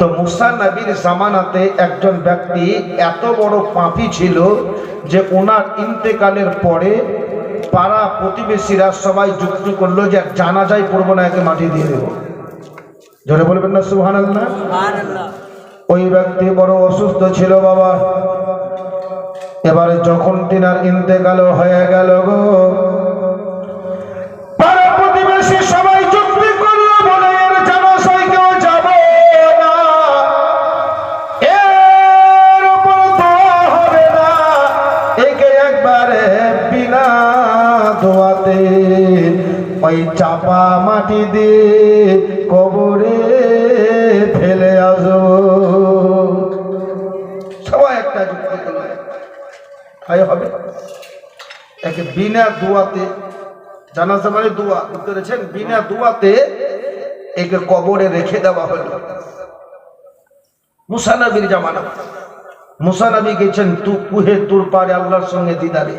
তো মুসা নবীর জামানাতে একজন ব্যক্তি এত বড় পাপি ছিল যে ওনার ইন্তেকালের পরে পাড়া প্রতিবেশীরা সবাই যুক্তি করল যে জানাজাই পড়ব না একে মাটি দিয়ে দেবো। জোরে বলবেন না সুহান ওই ব্যক্তি বড় অসুস্থ ছিল বাবা। এবারে যখন তিনার ইন্তেকাল হয়ে গেল গো ওই চাপা মাটি দিয়ে কবরে ফেলে আসব সবাই একটা যুক্তি তাই হবে। একে বিনা দোয়াতে, জানাজা মানে দোয়া পেরেছেন? বিনা দোয়াতে একে কবরে রেখে দেওয়া হলো। মুসানবীর জামানা। মুসানবী গেছেন তু কুহে তুর পারে আল্লাহর সঙ্গে দিদারে।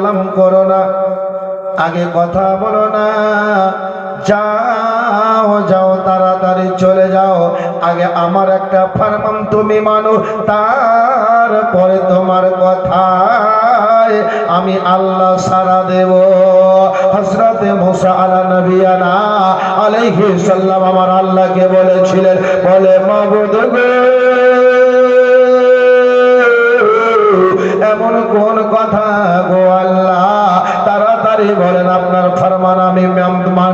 কালাম করো না। আগে কথা বলো না। যাও যাও, তাড়াতাড়ি চলে যাও। আগে আমার একটা ফার্মাম তুমি মানো, তারপরে তোমার কথায় আমি আল্লাহ সারা দেব। হজরতে মুসা আলা নবিয়ানা আলাইহি সাল্লাম আমার আল্লাহকে বলেছিলেন, বলে, মাবুদ এমন কোন কথা গো তাড়াতাড়ি বলেন, আপনার ফরমান আমি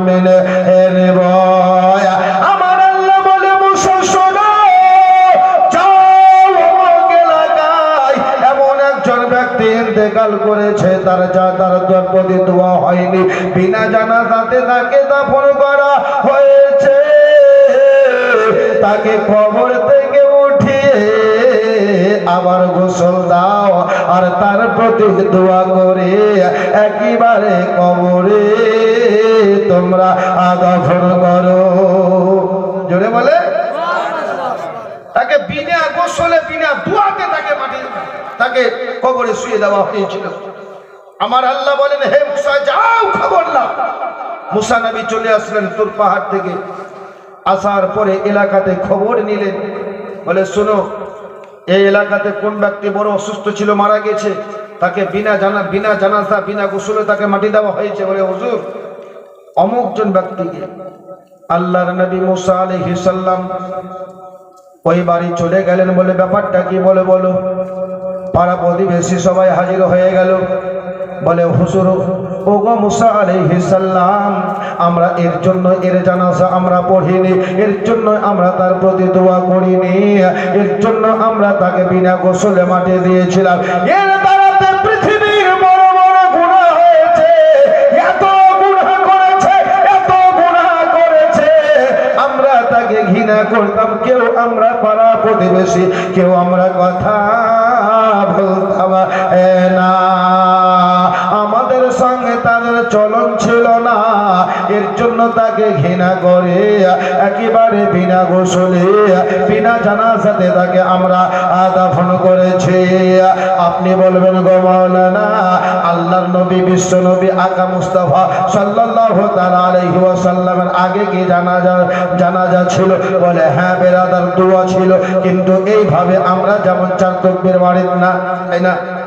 মেনে নেব। আমার এমন একজন করেছে, তার যা তার প্রতি দোয়া হয়নি। বিনা জানাজাতে তাকে দাফন করা হয়েছে। তাকে উঠিয়ে আবার গোসল দাও আর তার প্রতি দোয়া করে একেবারে কবরে তোমরা আদাফন করো। জোরে বলে? তাকে বিনা গোসলে, বিনা দুয়াতে তাকে মাটি তাকে কবরে শুয়ে দেওয়া হয়েছিল। আমার আল্লাহ বলেন, হে মুসা, যাও খবর নাও। মুসা নবী চলে আসলেন তোর পাহাড় থেকে। আসার পরে এলাকাতে খবর নিলেন। বলে, শোনো এই এলাকাতে কোন ব্যক্তি বড় অসুস্থ ছিল, মারা গেছে, তাকে বিনা জানা, বিনা জানাজা, বিনা গোসলে তাকে মাটি দেওয়া হয়েছে বলে হুজুর। অমুকজন ব্যক্তিকে আল্লাহর নবী মুসা আলাইহিস সাল্লাম ওই বাড়ি চলে গেলেন বলে ব্যাপারটা কি বলে বলো? পাড়া প্রতিবেশী সবাই হাজির হয়ে গেল। বলে, হুজুর ও গো মুসা সালাম, আমরা এর জন্য এর জানাজা আমরা পড়িনি, এর জন্য আমরা তার প্রতি দোয়া করিনি, এর জন্য আমরা তাকে বিনা গোসলে মাটি দিয়েছিলাম। এর পৃথিবীর বড় বড় হয়েছে, এত গুনাহ করেছে, এত গুনাহ করেছে। আমরা তাকে ঘৃণা করতাম, কেউ আমরা পাড়া প্রতিবেশী, কেউ আমরা কথা বলতাম না। সঙ্গে তাদের চলন ছিল না। এর জন্য তাকে ঘৃণা করে, একেবারে বিনা গোসলে, বিনা জানাজাতে তাকে আমরা দাফন করেছি। আপনি বলবেন, গো মাওলানা, আল্লাহর নবী, বিশ্ব নবী, আকা মুস্তাফা সাল্লাল্লাহু তাআলা আলাইহি ওয়াসাল্লামের আগে কি জানাজা জানাজা ছিল? বলে হ্যাঁ বেরাদার, দোয়া ছিল। কিন্তু এইভাবে আমরা যেমন চার তকবীর মারি না, তাই না?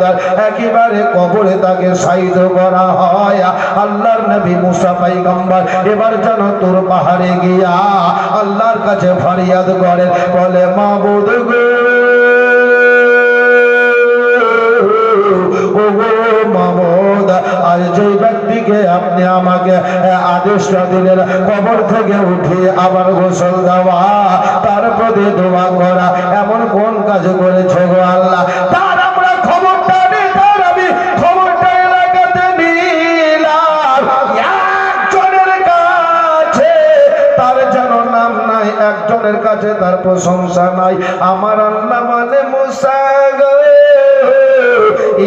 করে একেবারে কবরে তাকে সাইদ করা হয়। আল্লাহর নবী মুসা পাইগম্বর এবার যেন তোর পাহাড়ে গিয়া আল্লাহর কাছে ফরিয়াদ করে বলে, মাবুদ গো আর যে ব্যক্তি নবীকে আপনি আমাকে আদেশটা দিলেন, কবর থেকে উঠে আবার গোসল দেওয়া, তার প্রতি দোয়া করা, এমন কোন কাজ করেছে গো আল্লাহ? তার একজনের কাছে তার প্রশংসা নাই। আমার আল্লাহ মানে মুসা গো।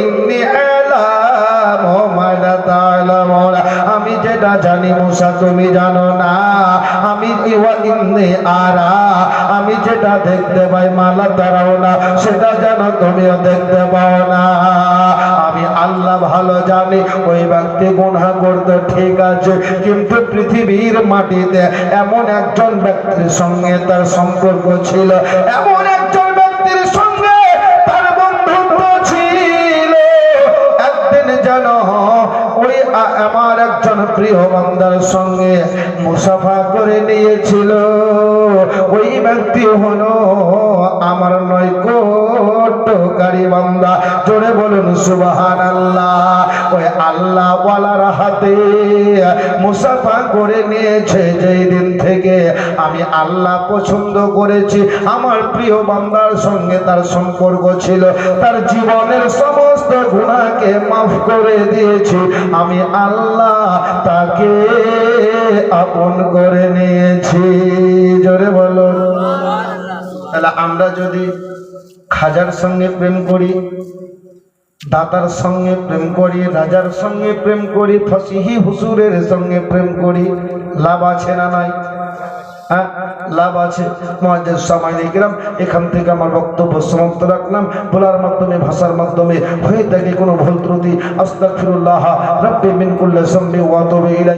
ইন্নি আলাম ও মায়না যেটা জানি মুসা তুমি জানো না। আমি ইন্নি আরা, আমি যেটা দেখতে পাই মালা তারাও না, সেটা জানো তুমিও দেখতে পাও না। আমি আল্লাহ ভালো জানি, ওই ব্যক্তি গুনাহ করতে ঠিক আছে, কিন্তু পৃথিবীর মাটিতে এমন একজন ব্যক্তির সঙ্গে তার সম্পর্ক ছিল, এমন একজন ব্যক্তির সঙ্গে তার বন্ধুত্ব ছিল। একদিন আ- আমার একজন প্রিয় বান্দার সঙ্গে মুসাফা করে নিয়েছিল। ওই ব্যক্তি হলো আমার নৈকট্যকারী বান্দা, জোরে বলুন সুবাহান আল্লাহ ওই হাতে মুসাফা করে নিয়েছে যেই দিন থেকে আমি আল্লাহ পছন্দ করেছি। আমার প্রিয় বান্দার সঙ্গে তার সম্পর্ক ছিল, তার জীবনের সমস্ত গুণাকে মাফ করে দিয়েছি। আমি আল্লাহ তাকে আপন করে নিয়েছি। জোরে বলো তাহলে আমরা যদি খাজার সঙ্গে প্রেম করি, দাতার সঙ্গে প্রেম করি, রাজার সঙ্গে প্রেম করি, ফসিহি হুসুরের সঙ্গে প্রেম করি, লাভ আছে না নাই? হ্যাঁ লাভ আছে। মহাজের সময় গ্রাম এখান থেকে আমার বক্তব্য সমাপ্ত রাখলাম। বলার মাধ্যমে, ভাষার মাধ্যমে, হয়ে থাকে কোনো ভুল ত্রুটি। আস্তাগফিরুল্লাহ, রব্বি মিন কুল্লি যামবি ওয়া তুবু ইলাই